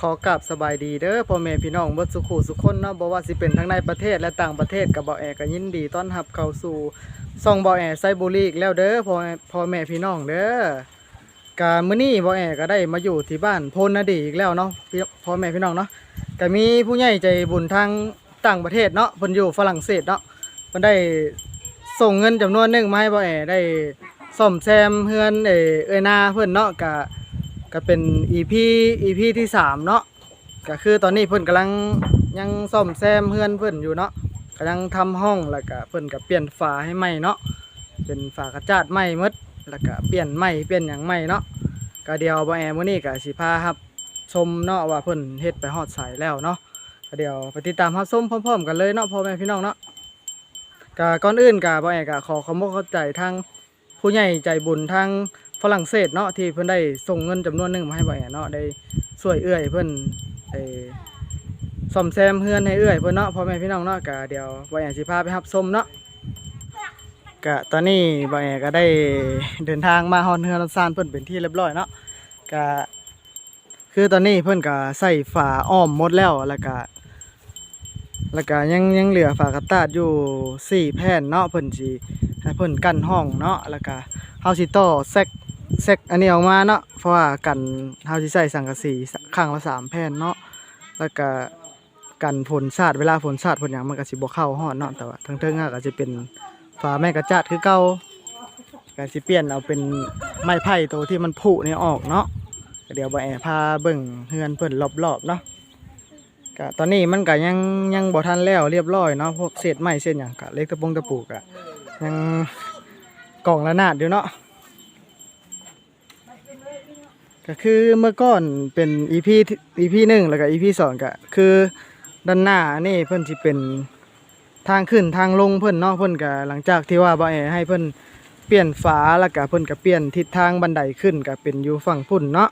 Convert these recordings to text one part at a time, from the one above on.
ขอกราบสบายดีเด้อพ่อแม่พี่น้องเบิดสุขุสุขคนเนาะบ่ว่าสิเป็นทั้งในประเทศและต่างประเทศกับบ่แอก็ยินดีต้อนรับเข้าสู่ซ่องบ่แอไซบุรีอีกแล้วเด้อพ่อพ่อแม่พี่น้องเด้อกามื้อนี้บ่แอก็ได้มาอยู่ที่บ้านพนนดีอีกแล้วเนาะพี่พ่อแม่พี่น้องเนาะก็มีผู้ใหญ่ใจบุญทางต่างประเทศเนาะเพิ่นอยู่ฝรั่งเศสเนาะเพิ่นได้ส่งเงินจำนวนหนึงมาให้บ่แอได้ซ่อมแซมเฮือนเอ้เอ้ยนาเพิ่นเนาะก็ ก็เป็น EP EP ที่สามเนาะก็คือตอนนี้เพิ่อนกำลังยังซ่อมแซมเฮือนเพิ่อนอยู่เนาะกำลังทำห้องแล้วก็เพิ่อนก็เปลี่ยนฝาให้ใหม่เนาะเป็นฝากระจาดใหม่มดแล้วก็เปลี่ยนใหม่เปลี่ยนหยังใหม่เนาะก็เดี๋ยวบ่แอมื้อนี้ก็สิพาครับชมเนาะว่าเพิ่นเฮ็ดไปฮอดสายแล้วเนาะก็เดี๋ยวไปติดตามรับชมพร้อมๆกันเลยเนาะพ่อแม่พี่น้องเนาะก็ก่อนอื่นก็บ่แอก็ขอขอบคุณเข้าใจทางผู้ใหญ่ใจบุญทาง ฝรั่งเศสเนาะที่เพิ่นได้ส่งเงินจำนวนหนึ่งมาให้บ่อยเนาะได้ช่วยเอื้อยเพิ่นไอ้ซ่อมแซมเฮือนให้เอื้อยเพิ่นเนาะพ่อแม่พี่น้องเนาะก็เดี๋ยวบ่อยสิพาไปรับชมเนาะก็ตอนนี้บ่อยก็ได้เดินทางมาฮอดเฮือนซานเพิ่นเป็นที่เรียบร้อยเนาะก็คือตอนนี้เพิ่นก็ใส่ฝาอ้อมหมดแล้วแล้วก็แล้วก็ยังยังเหลือฝากระตาดอยู่สี่แผ่นเนาะเพิ่นสิให้เพิ่นกั้นห้องเนาะแล้วก็เฮาสิต่อแซก แซกอันนี้ออกมาเนาะเพราะว่ากันเฮาสิใส่สังกะสีข้างละสามแผ่นเนาะแล้วก็กันฝนสาดเวลาฝนสาดฝนหยังมันก็สิบ่เข้าฮอดเนาะแต่ว่าทั้งเทิงๆอะก็สิเป็นฝาแม่กระจาดคือเก่าก็สิเปลี่ยนเอาเป็นไม้ไผ่ตัวที่มันผุนี่ออกเนาะเดี๋ยวบ่แอพาเบิ่งเฮือนเพิ่นรอบๆเนาะก็ตอนนี้มันก็ยังยังบ่ทันแล้วเรียบร้อยเนาะพวกเศษไม้เศษหยังก็เล็กตะปงตะปูก็ยังกล่องละนาดอยู่เนาะ ก็คือเมื่อก่อนเป็น EP ที่ EP หนึ่งแล้วก็ EP สองก็คือด้านหน้านี่เพิ่นสิเป็นทางขึ้นทางลงเพิ่นเนาะเพิ่นก็หลังจากที่ว่าบ่แอให้เพิ่นเปลี่ยนฝาแล้วก็เพิ่นก็เปลี่ยนทิศทางบันไดขึ้นก็เป็นอยู่ฝั่งพุ่นเนาะ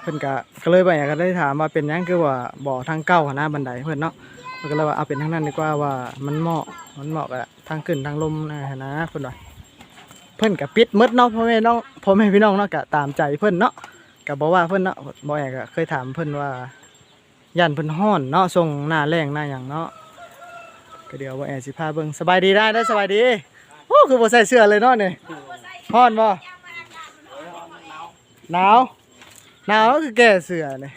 เพิ่นก็ก็เลยบ่แอก็ได้ถามว่าเป็นหยังคือว่าบ่อทางเก้าหั้นะบันไดเพิ่นเนาะเพิ่นก็เลยว่าเอาเป็นทางนั้นดีกว่าว่ามันเหมาะมันเหมาะกับทางขึ้นทางลมนะนะเพิ่นว่า เพิ่นก็ปิดหมดเนาะพ่อแม่น้องพ่อแม่พี่น้องเนาะก็ตามใจเพิ่นเนาะก็บอกว่าเพิ่นเนาะบ่แอกก็เคยถามเพิ่นว่าย่านเพิ่นฮ้อนเนาะส่งหน้าแรงหน้าหยังเนาะก็เดี๋ยวบ่แอกสิพาเบิ่งสบายดีได้ได้อสบายดีโอ้คือบ่ใส่เสื้อเลยเนาะนี่ฮ้อนบ่หนาวหนาวคือแก้เสื้อนี่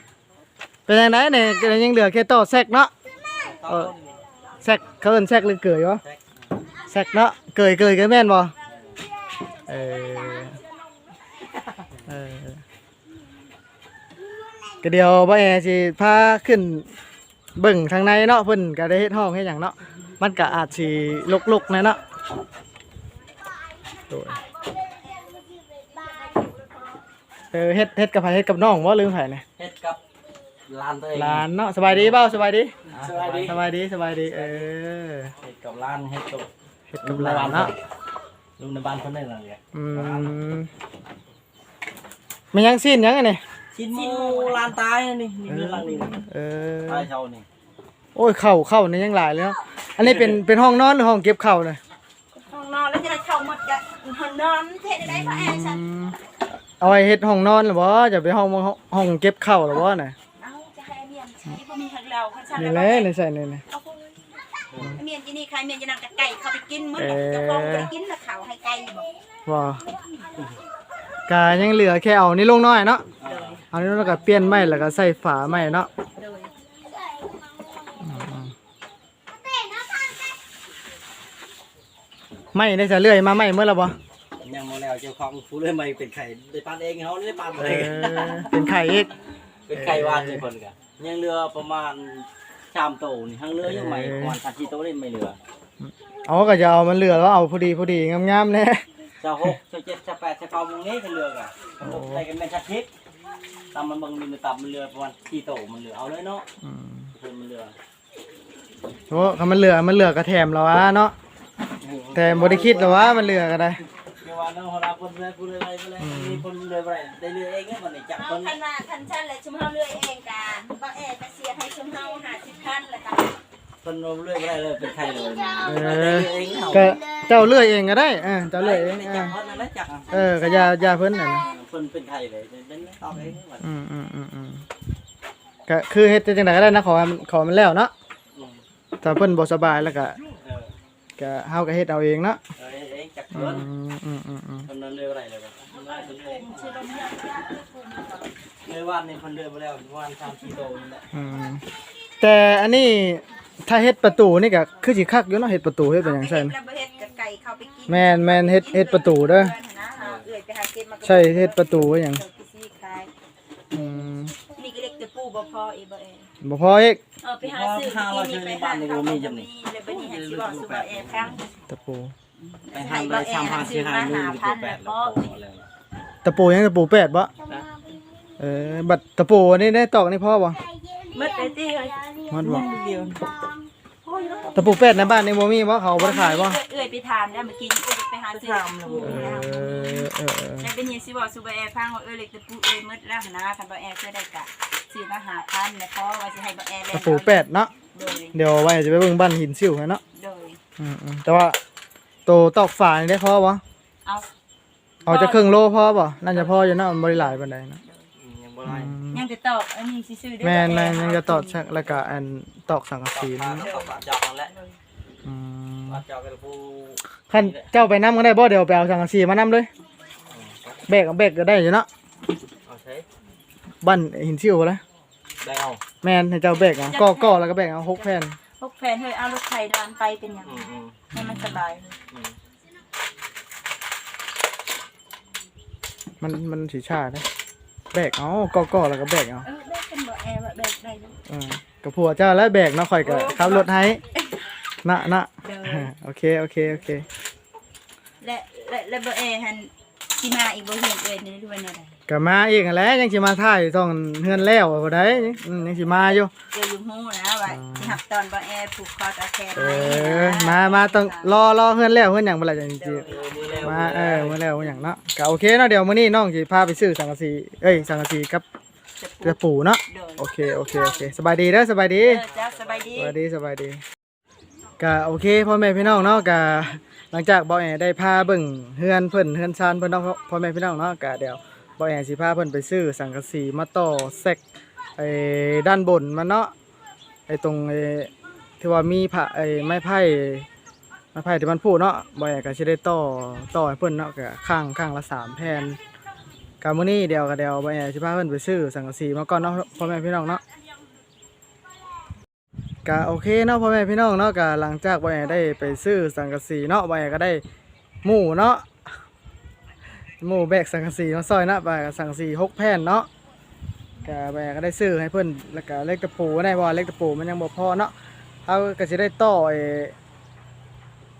เป็นจังไดนี่ยังเหลือแค่ต่อแซกเนาะเออแซกเขาเอิ้นแซกหรือเกยวะแซกเนาะเกยเกยกันแม่นบ่ เออ เออ ก็เดี๋ยวบ่แอสิพาขึ้นเบิ่งทางในเนาะเพิ่นก็ได้เฮ็ดห้องเฮ็ดหยังเนาะ มันก็อาจสิลกๆหน่อยเนาะโดยเออเฮ็ดเฮ็ดกับไผเฮ็ดกับน้องบ่ลืมไผเนี่ยเฮ็ดกับร้านตัวเองหลานเนาะสบายดีเปล่าสบายดีสวัสดี สบายดีสบายดีเออ เฮ็ดกับร้านเฮ็ดกับเฮ็ดกับหลานเนาะ ลุงในบ้านคนนึงนั่นแหละอืมมันยังสิ้นยังไงเนี่ยชิ้นหมูร้านตายนั่นนี่นี่คือร้านนี้นะเออตายเช่านี่โอ้ยเข่าเข่านี่ยังหลายเลยเนาะอันนี้เป็นเป็นห้องนอนหรือห้องเก็บเข่าเลยห้องนอนแล้วจะได้เข้าหมดกันห้องนอนเทศได้พระแอนฉันอืมเอาไว้เฮ็ดห้องนอนหรือบ่จะไปห้องห้องห้องเก็บเข่าหรือบ่น่ะเอาจะให้เมียนใช้บ่มีทางเราคันฉันนี่แล้วแหละนี่ใส่นี่นี่เอาไป เมียนที่นี่ใครเมียนจะนำกับไก่เขาไปกินมื้อเนี่ยเจ้าของไปกินแล้วเขาให้ไก่บอกบ่กายังเหลือแค่เอานี่ลงน้อยเนาะเอานี่แล้วก็เปลี่ยนไม้แล้วก็ใส่ฝาไม้เนาะโดยไม้ได้จะเลื่อยมาไม้เมื่อแล้วบ่ยังบ่แล้วเจ้าของผู้เลยไม่เป็นไข่ได้ปานเองเขาได้ปานเอเองอเป็นไข่อีกเป็นไข่วานนี่เพิ่นก็ยังเหลือประมาณ ชามโตนี่ทั้งเหลือยังไม่ประมาณ3-4โตนี่ไม่เหลือเอาก็จะเอามันเหลือแล้วเอาพอดีพอดีงามๆแน่เจ้าหกเจ้าเจ็ดเจ้าแปดเจ้าเก้าโมงนี้ก็เหลือก็ใส่กันเป็นชัดทิศตามมันเบิ่งมีตับมันเหลือประมาณ4โตมันเหลือเอาเลยเนาะอืมเพิ่นมันเหลือโอ้คันมันเหลือมันเหลือกระแถมแล้ววะเนาะแต่บ่ได้คิดแล้วว่ามันเหลือก็ได้ เดี๋ยวว่าน้อง เฮาลาคนเลยผู้เลยไปเลยมีคนเลยไปได้เรือเองเนี่ยมันนี่จับเอาคนคันว่าคันฉันเลยชุมเฮาเลื่อยเองกันก็แอนก็เสียให้ชุมเฮา50พันแล้วกันคนเรื่อยไปได้เลยเป็นใครเลยเอได้อเรือเองเฮาก็เจ้าเลื่อยเองก็ได้เออเจ้าเลื่อยเองเอจัอบคนนั้นจักเออก็อย่าอย่าเพิ่นน่ะนะคคนเป็นไทยเลยเดินตอบเองว่าอืมอืมอืมอืมก็คือเฮ็ดจังไดก็ได้นะขอให้มันขอมันแล้วเนาะอืมถ้าเพิ่นบ่สบายแล้วก็เออก็เฮาก็เฮ็ดเอาเองเนาะ เออเองจักอืเกินมอืมอืมอืมคนนั้น เรืออะไรเลยครือเรือวันนี่คนเรือไปแล้ววันสามสี่โตนี่แหละอืมแต่อันนี้ถ้าเฮ็ดประตูนี่ก็คือสิคักอยู่เนาะเฮ็ดประตูเฮ็ดเป็นหยังใช่ซั่นแล้วบ่เฮ็ดกับไก่เข้าไปกินแม่นแม่นเฮ็ดเฮ็ดประตูเด้อนะหาเอื้อยไปหาเก็บมาก็ใช่เฮ็ดประตูไว้หยังเอาไปซื้อขายอืมนี่ก็เล็กจะปูบ่พอเอบ่เอบ่พออีกเออไปหาซื้อกินนี่ไปหาเขาบ่มีเลยบัดนี้ให้สิบอกสุบ่เอฟังตะปู ไปทำเลยทำหาซื้อหาเงินตัวแปดแล้วพอแล้วตะปูยังตะปูแปดบ่เออบัดตะปูอันนี้ได้ตอกนี่พอบ่หมดเลยติเฮ้ยมันบ่เดียวตะปูแปดในบ้านนี่บ่มีบ่เขาบ่ได้ขายบ่เอื้อยไปทานแล้วเมื่อกี้เอื้อยไปหาซื้อปูเอแล้วอเออเออแล้วเป็นยังสิบอกสุบ่เอฟังว่าเอื้อยเล็กแต่ปูเอื้อยหมดแล้วนะคันบ่แอซื้อได้กะซื้อมาหาพันแล้วพอว่าสิให้บ่แอเล่นตะปูแปดเนาะโดยเดี๋ยวไว้จะไปเบิ่งบ้านหินซิ่วให้เนาะโดยอืมอืมแต่ว่า โตตอกฝานี่ได้พอบ่เอาเอาจะครึ่งโลพอบ่น่าจะพออยู่เนาะมันบ่ได้หลายปานใดเนาะยังบ่อืได้มยังจะตอกอันนี้สิซื้อได้แม่นแม่นยังจะตอกชักแล้วก็อันตอกสังกะสีมานี่แล้วก็จอกแล้วอืมมาจอกกับผู้คันเจ้าไปนำก็ได้บ่เดี๋ยวไปเอาสังกะสีมานำเลยแบกเอาแบกก็ได้อยู่เนาะเอาใช้บ้านหินซิ่วบ่ล่ะได้เอาแม่นให้เจ้าแบกเอาก่อก่อแล้วก็แบกเอาหกแผ่น พวกแฟนเฮ้ยเอารถไถดานไปเป็นหยังอืมอืมให้มันสบายอืมมันมันสิชาเด้แบกเอาก่อก่อแล้วก็แบกเอาเออได้เป็นบ่แอร์ว่าแบบได้อยู่เออกับผัวเจ้าแล้วแบกเนาะข่อยก็ขับรถให้นะนะเด้อโอเคโอเคโอเค และและและบ่แอร์หัน สิมาอีกบ่เห็นเอ้ยนี่ด้วยแนวใดก็มาอีกนั่นแหล้วยังสิมาถ่ายต้องเฮือนแล้วบ่ได้อืมยังสิมาอยู่ เดี๋ยวอยู่ฮู้นะว่าสิหับตอนบ่แอร์ผูกคอตะแคงเออมามาต้องรอรอเฮือนแล้วเฮือนหยังบ่ล่ะจังสิเออมือแล้วมาเออมื้อแล้วมื้อหยังเนาะก็โอเคเนาะเดี๋ยวมื้อนี้น้องสิพาไปซื้อสังกะสีเอ้ยสังกะสีกับกระปูเนาะเด้อโอเคโอเคโอเคสบายดีเด้อสบายดี เออจ้าสบายดี สวัสดีสบายดีก็โอเคพ่อแม่พี่น้องเนาะก็ หลังจากบ่อแอได้พาเบิ่งเฮือนเพิ่นเฮือนซานเพิ่นเนาะพ่อแม่พี่น้องเนาะก็เดี๋ยวบ่อแอสิพาเพิ่นไปซื้อสังกะสีมาต่อแซกไอ้ด้านบนมันเนาะไอ้ตรงไอ้ที่ว่ามีผ้าไอ้ไม้ไผ่ไม้ไผ่ที่มันพูดเนาะบ่อแอก็สิได้ต่อต่อให้เพิ่นเนาะก็ข้างข้างละสามแผ่นก็มื้อนี้เดี๋ยวก็เดี๋ยวบ่อแอสิพาเพิ่นไปซื้อสังกะสีมาก่อนเนาะพ่อแม่พี่น้องเนาะ ก็โอเคเนาะพ่อแม่พี่น้องเนาะก็หลังจากบ่แอได้ไปซื้อสังกะสีเนาะบ่แอก็ได้หมูเนาะหมูแบกสังกะสีมาซอยเนาะบ่แอก็สังกะสีหกแผ่นเนาะก็บ่แอก็ได้ซื้อให้เพิ่นแล้วก็เล็กตะปูได้บ่เล็กตะปูมันยังบ่พอเนาะเฮาก็สิได้ต่อไอ้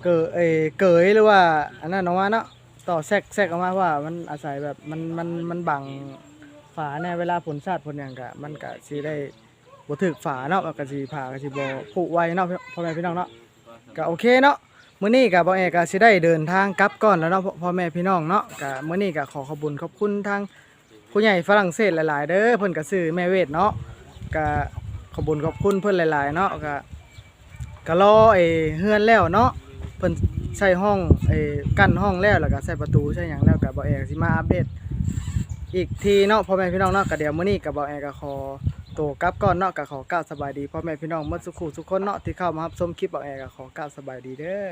เกอไอ้เกยหรือว่าอันนั้นออกมาเนาะต่อแซกแซกออกมาว่ามันอาศัยแบบมันมันมันบังฝาในเวลาฝนสาดฝนหยังก็มันก็สิได้ บ่ถึกฝาเนาะมันก็สิผ่าก็สิบ่ผุไว้เนาะพ่อแม่พี่น้องเนาะก็โอเคเนาะมื้อนี้ก็บ่แอก็สิได้เดินทางกลับก่อนแล้วเนาะพ่อแม่พี่น้องเนาะก็มื้อนี้ก็ขอขอบคุญขอบคุณทางผู้ใหญ่ฝรั่งเศสหลายๆ เด้อเพิ่นก็ซื้อแม่เวทเนาะก็ขอบคุญขอบคุณเพิ่นหลาย ๆ เนาะก็ก็รอไอ้เฮือนแล้วเนาะเพิ่นใช้ห้องไอ้กั้นห้องแล้วแล้วก็ใส่ประตูใช้หยังแล้วก็บ่แอก็สิมาอัปเดตอีกทีเนาะพ่อแม่พี่น้องเนาะก็เดี๋ยวมื้อนี้ก็บ่แอก็ขอ ตัวกลับก่อนเนาะกับขอกล่าวสบายดีพ่อแม่พี่น้องหมดสุขุทุกคนเนาะที่เข้ามารับชมคลิปบอกแอร์กับขอกล่าวสบายดีเด้อ